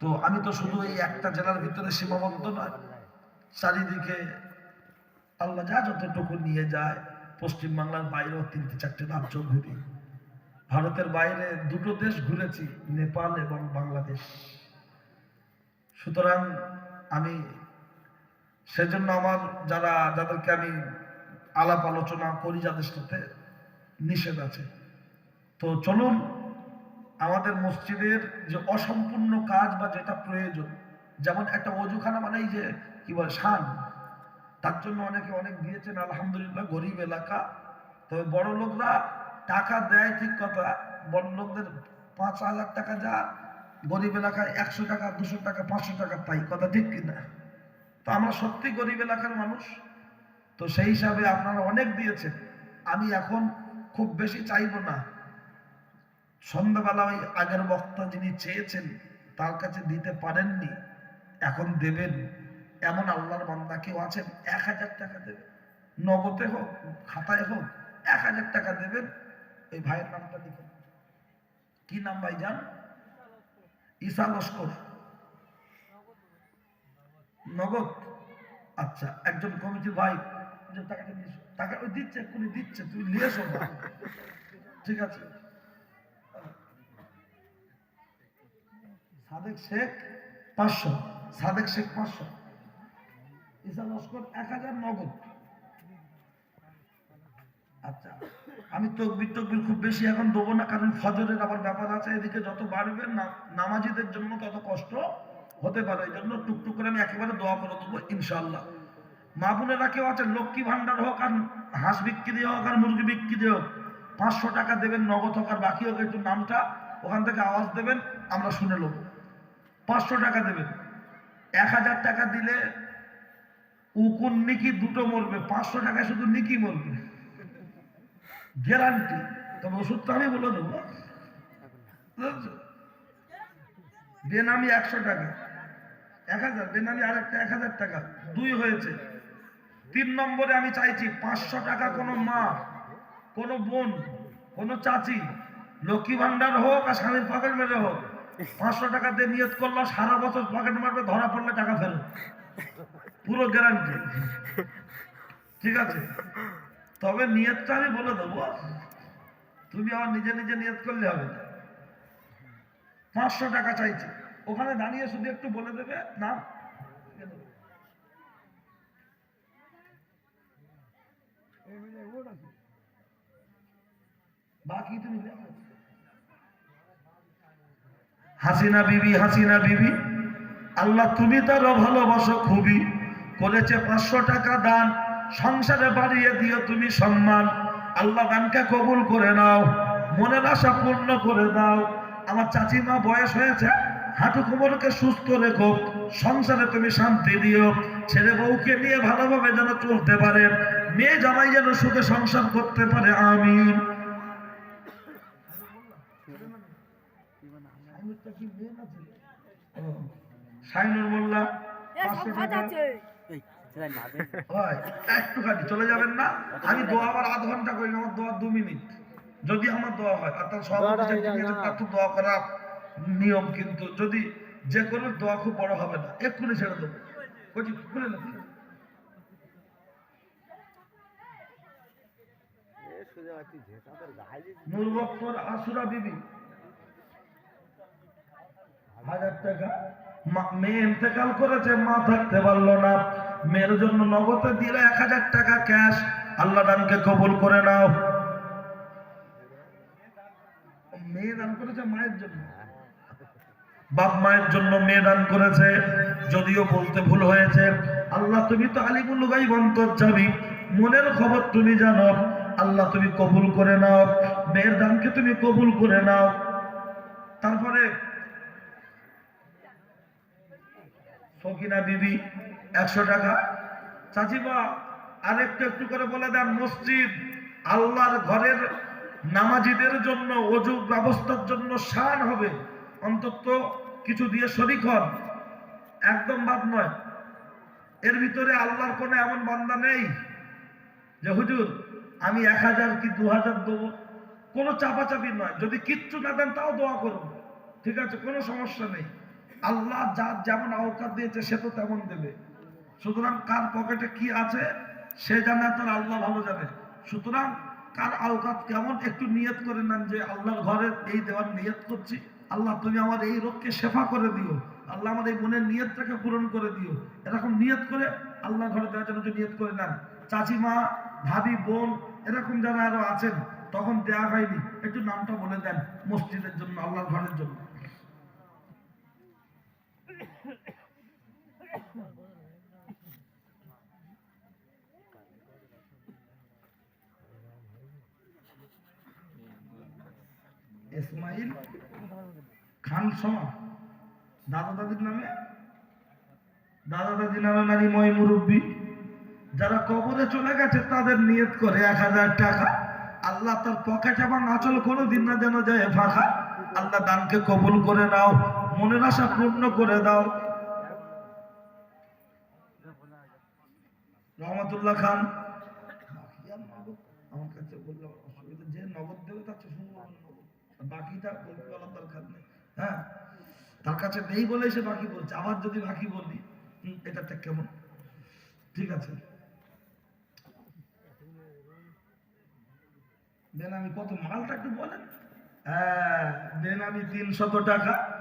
তো আমি তো শুধু এই একটা জেলার ভিতরে সীমাবদ্ধ নয়, চারিদিকে আল্লাহ যা যতটুকু নিয়ে যায়, পশ্চিম বাংলার বাইরেও তিনটে চারটে রাজ্য ঘুরি। ভারতের বাইরে দুটো দেশ ঘুরেছি, নেপাল এবং বাংলাদেশ। সুতরাং আমি সেজন্য আমার যারা, যাদেরকে আমি আলাপ আলোচনা করি, যাদের সাথে নিষেধ আছে, তো চলুন আমাদের মসজিদের যে অসম্পূর্ণ কাজ বা যেটা প্রয়োজন, যেমন একটা অজুখানা মানেই যে, কি বলে, শান। তার জন্য অনেকে অনেক দিয়েছেন, আলহামদুলিল্লাহ, গরিব এলাকা। তবে বড় লোকরা টাকা দেয় ঠিক কথা, বড় লোকদের পাঁচ হাজার টাকা যা, গরিব এলাকায় একশো টাকা, দুশো টাকা, পাঁচশো টাকা পাই, কথা ঠিক কিনা? তো আমরা সত্যি গরিব এলাকার মানুষ। তো সেই হিসাবে আপনারা অনেক দিয়েছেন। আমি এখন খুব বেশি চাইব না। সন্ধ্যাবেলা ওই আগের বক্তা যিনি চেয়েছেন, তার কাছে দিতে পারেননি, এখন দেবেন। এমন আল্লাহর বান্দা কেউ আছেন? এক হাজার টাকা দেবেন। নগদে হোক, খাতায় হোক, এক হাজার টাকা দেবেন। এই ভাইয়ের নামটা লিখুন কি নাম ভাই যান ঈশা লস্কর। নগদ? আচ্ছা একজন কমিটির ভাই যে টাকাটা নিয়ে টাকা ওই দিচ্ছে, এক্ষুনি দিচ্ছে, তুই নিয়ে এসো। না। ঠিক আছে। সাদেক শেখ পাঁচশো, সাদেক শেখ পাঁচশো। ঈশা লস্কর এক হাজার নগদ। আচ্ছা আমি তকবির টকবির খুব বেশি এখন দেবো না, কারণ ফজরের আবার ব্যাপার আছে, এদিকে যত বাড়বে নামাজিদের জন্য তত কষ্ট হতে পারে, এই জন্য টুকটুক করে আমি একেবারে দোয়া করে দেবো ইনশাল্লাহ মা বোনেরা কেউ আছে, লক্ষ্মী ভান্ডার হোক আর হাঁস বিক্রি হোক আর মুরগি বিক্রি হোক, পাঁচশো টাকা দেবেন, নগদ হোক আর বাকি হোক, একটু নামটা ওখান থেকে আওয়াজ দেবেন, আমরা শুনে নেব। পাঁচশো টাকা দেবেন এক হাজার টাকা দিলে উকুন নিকি দুটো মরবে, পাঁচশো টাকা শুধু নিকি মরবে। গ্যারান্টি। তবে ওষুধটা আমি বলে দেবো। বেনামি একশো টাকা। এক হাজার বেনামি আর একটা এক হাজার টাকা। দুই হয়েছে। তিন নম্বরে আমি চাইছি পাঁচশো টাকা কোনো মা, কোনো বোন, কোনো চাচি, লক্ষ্মী ভান্ডার হোক আর স্বামীর পকেট মেরে হোক। পাঁচশো টাকা দিয়ে নিয়োগ করল, সারা বছর পকেট মারবে, ধরা পড়লে টাকা ফেরত পুরো গ্যারান্টি ঠিক আছে? তবে নিয়তটা আমি বলে দেবো। তুমি আমার নিজে নিজে নিয়ত করলে হবে পাঁচশো টাকা চাইছে। ওখানে দাঁড়িয়ে শুধু একটু বলে দেবে, না? বাকি তুমি। হাসিনা বিবি হাসিনা বিবি। আল্লাহ, তুমি তারও ভালোবাসো খুবই। করেছে পাঁচশো টাকা দান, সংসারে বাড়িয়ে দিও তুমি সম্মান। আল্লাহ দানকে কবুল করে নাও, মনের আশা পূর্ণ করে দাও। আমার চাচিমা বয়স হয়েছে, হাঁটু কোমরকে সুস্থ রেখো, সংসারে তুমি শান্তি দিও। ছেলে বউকে নিয়ে ভালোভাবে যেন চলতে পারে, মেয়ে জামাই যেন সুখে সংসার করতে পারে, আমিন। সাইনুর মোল্লা পাঁচশো টাকা। হয় একটুখানি চলে যাবেন না? আমি দোয়া আবার আধ ঘণ্টা করি আমার দোয়া দু মিনিট। যদি আমার দোয়া হয় আর তার দোয়া করা নিয়ম কিন্তু যদি যে কোনো দোয়া খুব বড় হবে না। এক্ষুনি ছেড়ে দেবো। খুলে নূর বক্তর আসুরা বিবি। হাজার টাকা। মেয়ে ইন্তেকাল করেছে, মা থাকতে পারল না। মেয়ের জন্য নগদে দিলে এক হাজার টাকা ক্যাশ আল্লাহ দানকে কবুল করে নাও। মেয়ে দান করেছে মায়ের জন্য? বাপ মায়ের জন্য মেয়ে দান করেছে, যদিও বলতে ভুল হয়েছে। আল্লাহ, তুমি তো আলিমুল গাইব যাবি মনের খবর তুমি জানো। আল্লাহ, তুমি কবুল করে নাও। মেয়ের দানকে তুমি কবুল করে নাও। তারপরে সকিনা বিবি, একশো টাকা। চাচিমা, আরেকটু একটু করে বলে দেন, মসজিদ আল্লাহর ঘরের নামাজিদের জন্য, অজু ব্যবস্থার জন্য শান হবে। অন্তত কিছু দিয়ে শরিক হন। একদম বাদ নয়। এর ভিতরে আল্লাহর কোনো এমন বান্দা নেই যে, হুজুর, আমি এক হাজার কি দু হাজার দেবো? কোনো চাপাচাপি নয়। যদি কিচ্ছু না দেন, তাও দোয়া করব ঠিক আছে, কোনো সমস্যা নেই। আল্লাহ যার যেমন আওকাত দিয়েছে, সে তো তেমন দেবে। সুতরাং কার পকেটে কি আছে, সে জানে তার আল্লাহ ভালো জানে। সুতরাং কার আওকাত কেমন, একটু নিয়ত করে নেন যে, আল্লাহর ঘরে এই দেওয়ার নিয়ত করছি। আল্লাহ, তুমি আমার এই রোগকে সেফা করে দিও। আল্লাহ, আমার এই মনের নিয়তটাকে পূরণ করে দিও। এরকম নিয়ত করে আল্লাহ ঘরে দেওয়ার জন্য নিয়ত করে নেন। চাচিমা ভাবি, বোন, এরকম যারা আরও আছেন, তখন দেয়া হয়নি। একটু নামটা বলে দেন, মসজিদের জন্য, আল্লাহর ঘরের জন্য। ইসমাইল খান দাদা দাদির নামে? দাদা দাদির নামে নারী মই মুরব্বী। যারা কবরে চলে গেছে, তাদের নিয়ত করে এক হাজার টাকা। আল্লাহ তার পকেট এবং আচল কোনো দিন না যেন যায় ফাঁকা। আল্লাহ দানকে কবুল করে নাও। মনের আশা পূর্ণ করে দাও। রহমতুল্লাহ খান। আমার কাছে বললাম যে নগদ তার চেয়ে আমি। আর বাকিটা নেই। হ্যাঁ? তার কাছে নেই সে বাকি বলছে। আবার যদি বাকি বলি কেমন? ঠিক আছে। বেনামি কত মালটা একটু বলেন? হ্যাঁ বেনামি তিনশত টাকা।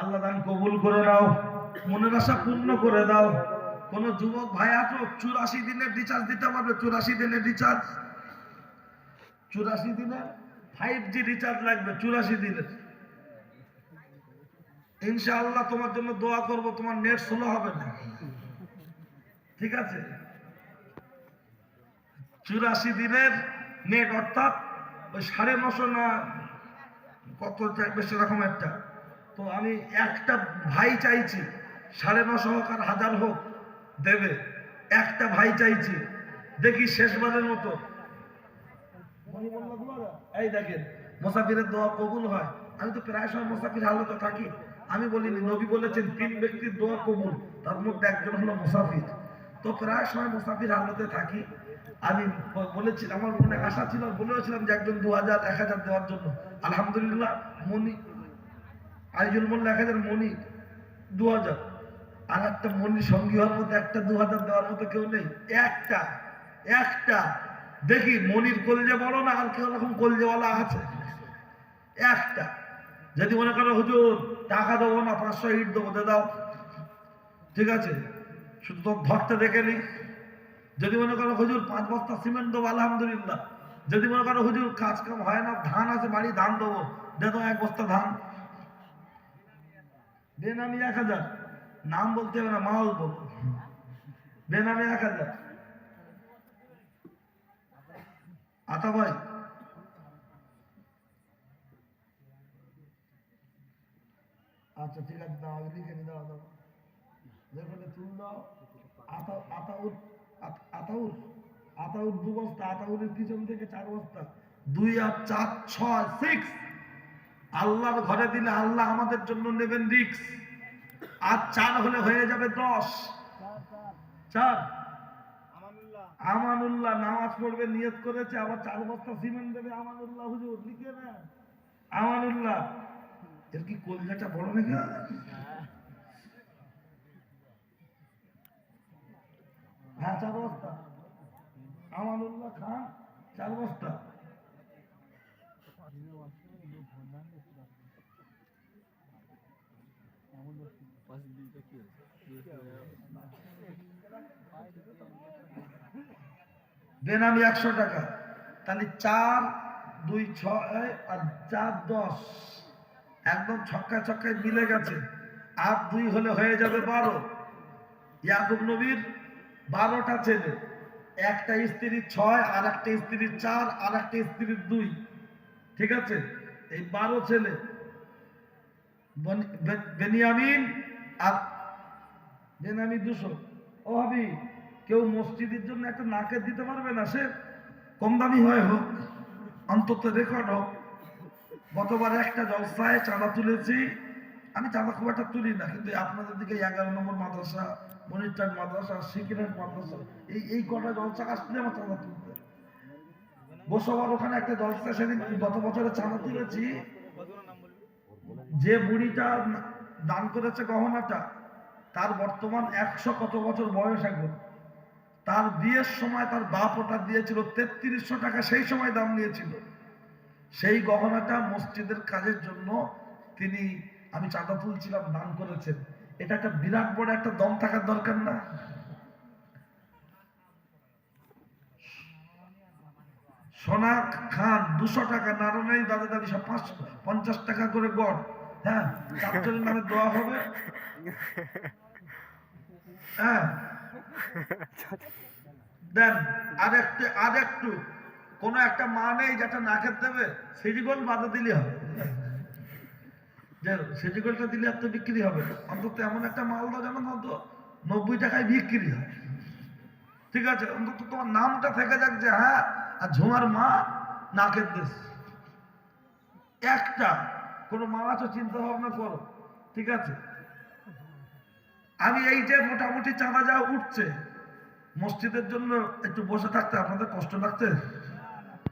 আল্লাহ দান কবুল করে দাও মনের আশা পূর্ণ করে দাও। কোন যুবক ভাই আছো, চুরাশি দিনের রিচার্জ দিতে পারবে, চুরাশি দিনের রিচার্জ চুরাশি দিনের ফাইভ জি রিচার্জ লাগবে, চুরাশি দিনের। ইনশাআল্লাহ তোমার জন্য দোয়া করব, তোমার নেট স্লো হবে না। ঠিক আছে? চুরাশি দিনের নেট অর্থাৎ ওই সাড়ে নশো না, কত থাকবে সেরকম একটা। তো আমি একটা ভাই চাইছি, সাড়ে নশো হোক আর হাজার হোক দেবে, একটা ভাই চাইছি, দেখি শেষবারের মতো। এই দেখেন, মোসাফিরের দোয়া কবুল হয়। আমি তো প্রায় সময় মোসাফির হালতে থাকি। আমি বলিনি, নবী বলেছেন, তিন ব্যক্তির দোয়া কবুল, তার মধ্যে একজন হলো মুসাফির। তো প্রায় সময় মুসাফির হালতে থাকি। আমি ব- বলেছিলাম, আমার মনে আশা ছিল বলেছিলাম যে একজন দু হাজার, এক হাজার দেওয়ার জন্য। আলহামদুলিল্লাহ, মনি আইজুল মোল্লা এক হাজার মনি দু হাজার। আর একটা মনি সঙ্গী হওয়ার মতো একটা, দু হাজার দেওয়ার মতো কেউ নেই। একটা একটা। দেখি মনির কলজে বলো না, আর কেউ রকম কলজেওয়ালা আছে? একটা। যদি মনে করো, হুজুর, টাকা দেবো না, পাঁচশো ইট দেবো, দে দাও। ঠিক আছে? শুধু তো ধরতে দেখে নি। যদি মনে করো, হুজুর, পাঁচ বস্তা সিমেন্ট দেবো, আলহামদুলিল্লাহ। যদি মনে করো, হুজুর, কাজ কাম হয় না, ধান আছে, বাড়ি ধান দেবো, দে দাও এক বস্তা ধান। বেনামি এক হাজার। নাম বলতে হবে না, মাল বলব বেনামি এক হাজার। আতা ভাই। আচ্ছা ঠিক আছে, দাও লিখে নি দাও দাও। যেখানে তুল দাও। আতা, আতাউর, আত- আতাউর আতাউর দু বস্তা, আতাউরের পিছন থেকে চার বস্তা। দুই আর চার, ছয় সিক্স আল্লাহর ঘরে দিলে আল্লাহ আমাদের জন্য নেবেন রিক্স আর চার হলে হয়ে যাবে দশ। চার। আমানুল্লাহ নামাজ পড়বে, নিয়ত করেছে, আবার চার বস্তা সিমেন্ট দেবে, আমানুল্লাহ হুজুর লিখে নেন। আমানুল্লাহ। এর কি কলকাতা বড় নাকি? হ্যাঁ চার বস্তা। আমানুল্লাহ খান, চার বস্তা। বেনামি একশো টাকা। তাহলে চার, দুই, ছয়, আর চার, দশ। একদম ছক্কা ছক্কায় মিলে গেছে। আর দুই হলে হয়ে যাবে বারো। ইয়াকুব নবীর বারোটা ছেলে। একটা স্ত্রীর ছয়, আর একটা স্ত্রীর চার, আর একটা স্ত্রীর দুই। ঠিক আছে? এই বারো ছেলে। বেনিয়ামিন আর বেনামি দুশো। ও কেউ মসজিদের জন্য একটা নাকের দিতে পারবে না, সে কম দামি হয় হোক, অন্তত রেকর্ড হোক। গতবার একটা জলসায় চাঁদা তুলেছি। আমি চাঁদা খুব একটা তুলি না, কিন্তু আপনাদের দিকে এগারো নম্বর মাদ্রাসা মনিরটান মাদ্রাসা সিকিরের মাদ্রাসা, এই এই কটা জলসা আসলে আমার চাঁদা তুলতে বসবার ওখানে একটা জলসা সেদিন গত বছরে চাঁদা তুলেছি। যে বুড়িটা দান করেছে গহনাটা তার বর্তমান একশো কত বছর বয়স এখন? তার বিয়ের সময় তার বাপ ওটা দিয়েছিল তেত্রিশশো টাকা, সেই সময় দাম নিয়েছিল সেই গহনাটা মসজিদের কাজের জন্য তিনি, আমি চাঁদা তুলছিলাম, দান করেছেন। এটা একটা বিরাট বড় একটা দম থাকার দরকার না? সোনা খান, দুশো টাকা, নারায়ণ দাদা দাদি, সব পাঁচশো, পঞ্চাশ টাকা করে গড়। হ্যাঁ নামে দেওয়া হবে। হ্যাঁ। দেন আর একটু আর একটু কোনো একটা মা নেই যেটা নাকের দেবে সিজিগোল বাধা দিলে হবে। যে সিজিগোলটা দিলে এত বিক্রি হবে না। অন্তত এমন একটা মাল দাও যেন অন্তত নব্বই টাকায় বিক্রি হয়। ঠিক আছে? অন্তত তোমার নামটা থেকে যাক যে হ্যাঁ আর ঝুমার মা নাকের দেশ। একটা, কোনো মা আছে, চিন্তা ভাবনা করো। ঠিক আছে? আমি এই যে মোটামুটি চাঁদা যা উঠছে, মসজিদের জন্য একটু বসে থাকতে আপনাদের কষ্ট লাগছে?